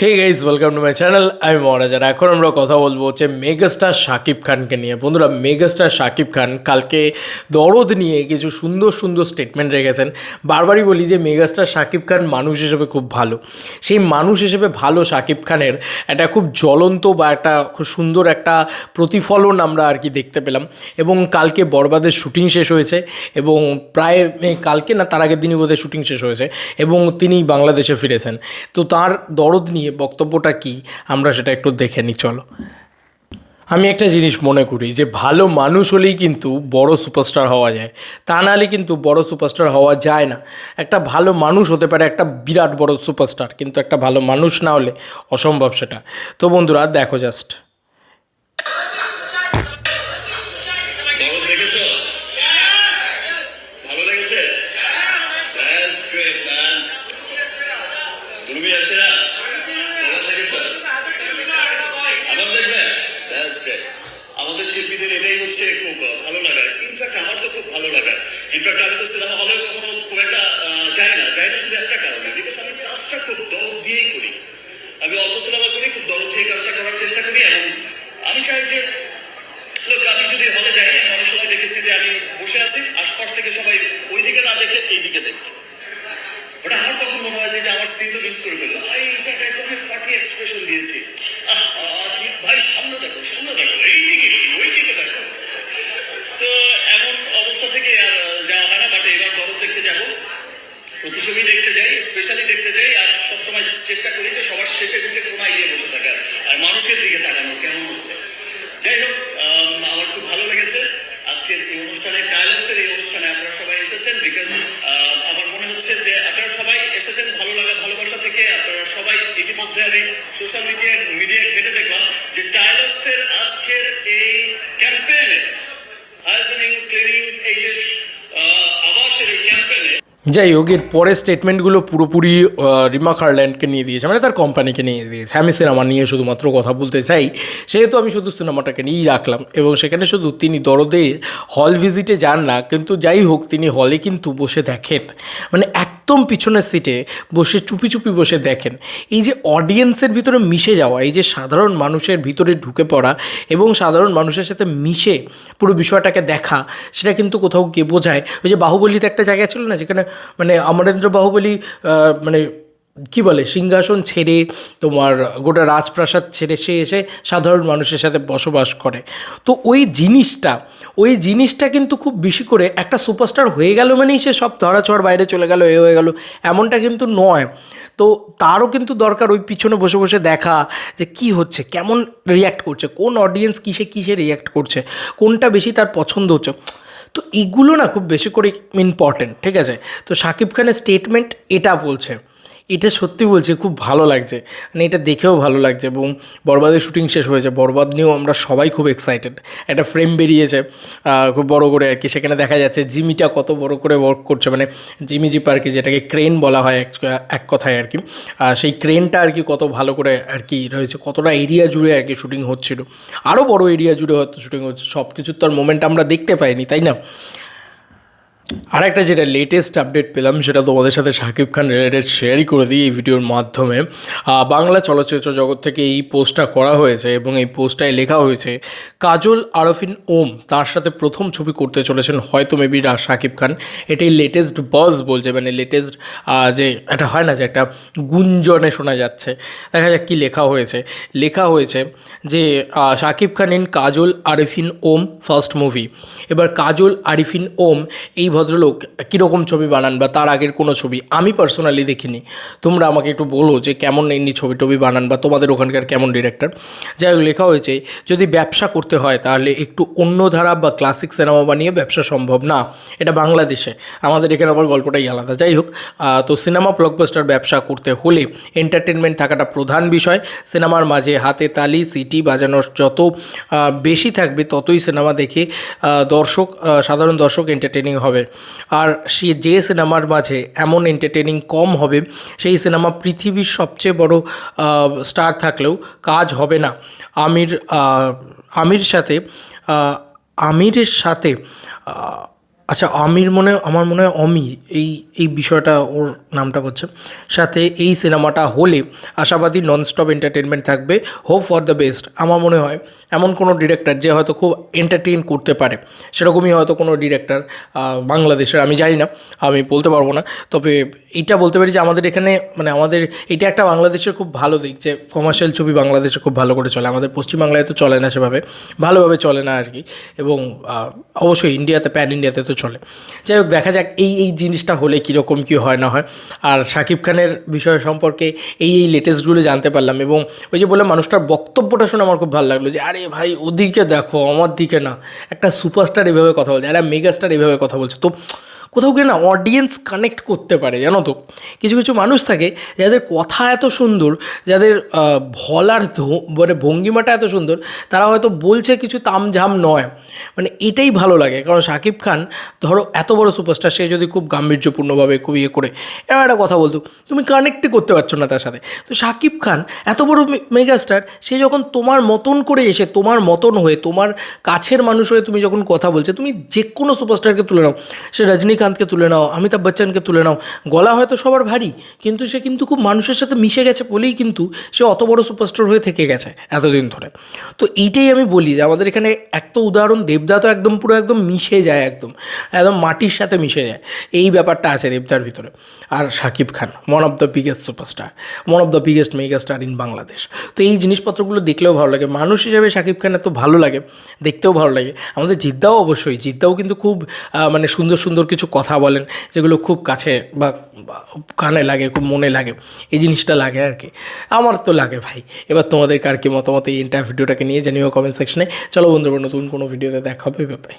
Hey guys welcome to my channel আমি মহারাজ আর এখন আমরা কথা বলব হচ্ছে মেগাস্টার শাকিব খানকে নিয়ে। বন্ধুরা মেগাস্টার শাকিব খান কালকে দরদ নিয়ে কিছু সুন্দর সুন্দর স্টেটমেন্ট রেখেছেন। বারবারই বলি যে মেগাস্টার শাকিব খান মানুষ হিসেবে খুব ভালো। সেই মানুষ হিসেবে ভালো শাকিব খানের একটা খুব জ্বলন্ত বা একটা খুব সুন্দর একটা প্রতিফলন আমরা আর কি দেখতে পেলাম। এবং কালকে বরবাদের শুটিং শেষ হয়েছে এবং প্রায় কালকে না, তার আগের দিনই বোধহয় শুটিং শেষ হয়েছে। এবং তিনি বাংলাদেশে ফিরেছেন। তো তার দরদ নিয়ে বক্তব্যটা কি? আমরা সেটা একটু দেখে নিই, চলো। আমি একটা জিনিস মনে করি যে, ভালো মানুষ হলেই কিন্তু বড় সুপারস্টার হওয়া যায়। তা নাহলে কিন্তু বড় সুপারস্টার হওয়া যায় না। একটা ভালো মানুষ হতে পারে একটা বিরাট বড় সুপারস্টার, কিন্তু একটা ভালো মানুষ না হলে অসম্ভব সেটা। তো বন্ধুরা, দেখো জাস্ট দরদ দেখেছ ভালো লেগেছে That's great, man. তুমি আসে না দরদ দেখেছ আবার দেখবে That's great. আমাদের শিল্পীদের এটাই হচ্ছে খুব ভালো লাগা। ইনফ্যাক্ট আমার তো খুব ভালো লাগার ইনফ্যাক্ট আমি তো সিনেমা হলে কখনো খুব একটা যাই না যাই না শুধু একটা কারণে। বিকজ আমি কাজটা খুব দরদ দিয়েই করি। আমি অল্প সিনেমা করি, খুব দরদ দিয়ে কাজটা যাই হোক, এর পরের স্টেটমেন্টগুলো পুরোপুরি রিমা কার্ল্যান্ডকে নিয়ে দিয়েছে মানে তার কোম্পানিকে নিয়ে দিয়েছে। আমি সিনেমা নিয়ে শুধুমাত্র কথা বলতে চাই, সেহেতু আমি শুধু সিনেমাটাকে নিয়েই রাখলাম, এবং সেখানে শুধু তিনি দরদের হল ভিজিটে যান না, কিন্তু যাই হোক, তিনি হলে কিন্তু বসে দেখেন। মানে একদম পিছনের সিটে বসে চুপি চুপি বসে দেখেন। এই যে অডিয়েন্সের ভিতরে মিশে যাওয়া, এই যে সাধারণ মানুষের ভিতরে ঢুকে পড়া, এবং সাধারণ মানুষের সাথে মিশে পুরো বিষয়টাকে দেখা, সেটা কিন্তু কোথাও গিয়ে বোঝায়। ওই যে বাহুবলিতে একটা জায়গা ছিল না, যেখানে মানে অমরেন্দ্র বাহুবলী মানে কি বলে, সিংহাসন ছেড়ে তোমার গোটা রাজপ্রাসাদ ছেড়ে সে এসে সাধারণ মানুষের সাথে বসবাস করে। তো ওই জিনিসটা ওই জিনিসটা কিন্তু খুব বেশি করে একটা সুপারস্টার হয়ে গেল মানেই সে সব ধরাছোঁয়ার বাইরে চলে গেল, এ হয়ে গেল, এমনটা কিন্তু নয়। তো তারও কিন্তু দরকার ওই পিছনে বসে বসে দেখা যে কি হচ্ছে, কেমন রিয়্যাক্ট করছে, কোন অডিয়েন্স কিসে কিসে রিয়্যাক্ট করছে, কোনটা বেশি তার পছন্দ হচ্ছে। তো এগুলো না খুব বেশি করে ইম্পর্টেন্ট ঠিক আছে? তো সাকিব খানের স্টেটমেন্ট এটা বলছে। এটা সত্যি বলছি, খুব ভালো লাগছে। মানে এটা দেখেও ভালো লাগছে এবং বরবাদের শুটিং শেষ হয়েছে। বরবাদ নিয়েও আমরা সবাই খুব এক্সাইটেড একটা ফ্রেম বেরিয়েছে খুব বড় করে আর কি। সেখানে দেখা যাচ্ছে জিমিটা কত বড় করে ওয়ার্ক করছে। মানে জিমি জি পার্কে যেটাকে ক্রেন বলা হয় এক এক কথায় আর কি সেই ক্রেনটা আর কি কত ভালো করে আর কি রয়েছে। কতটা এরিয়া জুড়ে আর কি শুটিং হচ্ছিল। আরও বড় এরিয়া জুড়ে হয়তো শুটিং হচ্ছে। সব কিছুর তো আর মোমেন্ট আমরা দেখতে পাইনি, তাই না? আর একটা যেটা লেটেস্ট আপডেট পেলাম, সেটা তোমাদের সাথে শাকিব খান রিলেটেড শেয়ারই করে দিই এই ভিডিওর মাধ্যমে। বাংলা চলচ্চিত্র জগৎ থেকে এই পোস্টটা করা হয়েছে এবং এই পোস্টটায় লেখা হয়েছে, কাজল আরফিন ওম তার সাথে প্রথম ছবি করতে চলেছেন হয়তো মেবি শাকিব খান। এটাই লেটেস্ট বজ বলছে মানে লেটেস্ট যে এটা হয় না যে একটা গুঞ্জনে শোনা যাচ্ছে। দেখা যাক কী লেখা হয়েছে। লেখা হয়েছে যে Shakib Khan in Kajal Arefin Ome first movie. এবার কাজল আরিফিন ওম এই ভদ্রলোক কীরকম ছবি বানান বা তার আগের কোনো ছবি? আমি পার্সোনালি দেখিনি। তোমরা আমাকে একটু বলো যে কেমন এমনি ছবি টবি বানান বা তোমাদের ওখানকার কেমন ডিরেক্টর যাই হোক, লেখা হয়েছে, যদি ব্যবসা করতে হয় তাহলে একটু অন্য ধারা বা ক্লাসিক সিনেমা বানিয়ে ব্যবসা সম্ভব না। এটা বাংলাদেশে। আমাদের এখানে আবার গল্পটাই আলাদা। যাই হোক তো সিনেমা ব্লকবাস্টার ব্যবসা করতে হলে এন্টারটেনমেন্ট থাকাটা প্রধান বিষয়। সিনেমার মাঝে হাতে তালি সিটি বাজানোর যত বেশি থাকবে ততই সিনেমা দেখে দর্শক সাধারণ দর্শক এন্টারটেনিং হবে। আর সে যে সিনেমার মাঝে এমন এন্টারটেনিং কম হবে, সেই সিনেমা পৃথিবীর সবচেয়ে বড় স্টার থাকলেও কাজ হবে না। আমির আমির সাথে আমিরের সাথে আচ্ছা আমির মনে, আমার মনে হয় অমি, এই এই বিষয়টা ওর নামটা করছে সাথে এই সিনেমাটা হলে আশাবাদী ননস্টপ এন্টারটেনমেন্ট থাকবে হোপ ফর দ্য বেস্ট আমার মনে হয়। এমন কোনো ডিরেক্টর যে হয়তো খুব এন্টারটেইন করতে পারে। সেরকমই হয়তো কোনো ডিরেক্টর বাংলাদেশের, আমি জানি না, আমি বলতে পারব না। তবে এইটা বলতে পারি যে আমাদের এখানে মানে আমাদের, এটা একটা বাংলাদেশের খুব ভালো দিক যে কমার্শিয়াল ছবি বাংলাদেশে খুব ভালো করে চলে। আমাদের পশ্চিমবাংলায় তো চলে না সেভাবে, ভালোভাবে চলে না আর কি। এবং অবশ্যই ইন্ডিয়াতে প্যান ইন্ডিয়াতে তো চলে। যাই হোক, দেখা যাক এই এই জিনিসটা হলে কীরকম কী হয় না হয়। আর শাকিব খানের বিষয় সম্পর্কে এই এই লেটেস্টগুলো জানতে পারলাম। এবং ওই যে বললাম মানুষটার বক্তব্যটা শুনে আমার খুব ভালো লাগল যে, আরে ভাই, ওদিকে দেখো, আমার দিকে না, একটা সুপারস্টার এভাবে কথা বলছে একটা মেগাস্টার এভাবে কথা বলছে। তো কোথাও গিয়ে না অডিয়েন্স কানেক্ট করতে পারে, জানো তো? কিছু কিছু মানুষ থাকে যাদের কথা এত সুন্দর, যাদের ভলার মানে ভঙ্গিমাটা এত সুন্দর, তারা হয়তো বলছে কিছু তামঝাম নয়। মানে এটাই ভালো লাগে, কারণ শাকিব খান, ধরো, এত বড় সুপারস্টার সে যদি খুব গাম্ভীর্যপূর্ণভাবে খুব ইয়ে করে এরকম একটা কথা বলতো, তুমি কানেক্টই করতে পারছ না তার সাথে। তো শাকিব খান, এত বড় মেগাস্টার সে যখন তোমার মতন করে এসে, তোমার মতন হয়ে, তোমার কাছের মানুষ হয়ে তুমি যখন কথা বলছে, তুমি যে কোনো সুপারস্টারকে তুলে নাও। সে রজনীকান্তকে তুলে নাও, অমিতাভ বচ্চনকে তুলে নাও। গলা হয়তো সবার ভারী, কিন্তু সে কিন্তু খুব মানুষের সাথে মিশে গেছে বলেই কিন্তু সে অত বড় সুপারস্টার হয়ে থেকে গেছে এতদিন ধরে। তো এইটাই আমি বলি যে আমাদের এখানে এক তো উদাহরণ, দেবদা তো একদম পুরো একদম মিশে যায় একদম একদম মাটির সাথে মিশে যায়। এই ব্যাপারটা আছে দেবদার ভিতরে। আর Shakib Khan one of the biggest superstar one of the biggest mega star in Bangladesh. তো এই জিনিসপত্রগুলো দেখলেও ভালো লাগে। মানুষ হিসেবে শাকিব খান এত ভালো লাগে, দেখতেও ভালো লাগে। আমাদের জিদ্দাও অবশ্যই, জিদ্দাও কিন্তু খুব মানে সুন্দর সুন্দর কিছু কথা বলেন, যেগুলো খুব কাছে বা কানে লাগে, খুব মনে লাগে, এই জিনিসটা লাগে আর কি। আমার তো লাগে ভাই। এবার তোমাদের কার কি মতামত এই ইন্টার ভিডিওটাকে নিয়ে জানিও কমেন্ট সেকশনে চলো বন্ধুরা, নতুন কোনো ভিডিওতে দেখা হবে বাই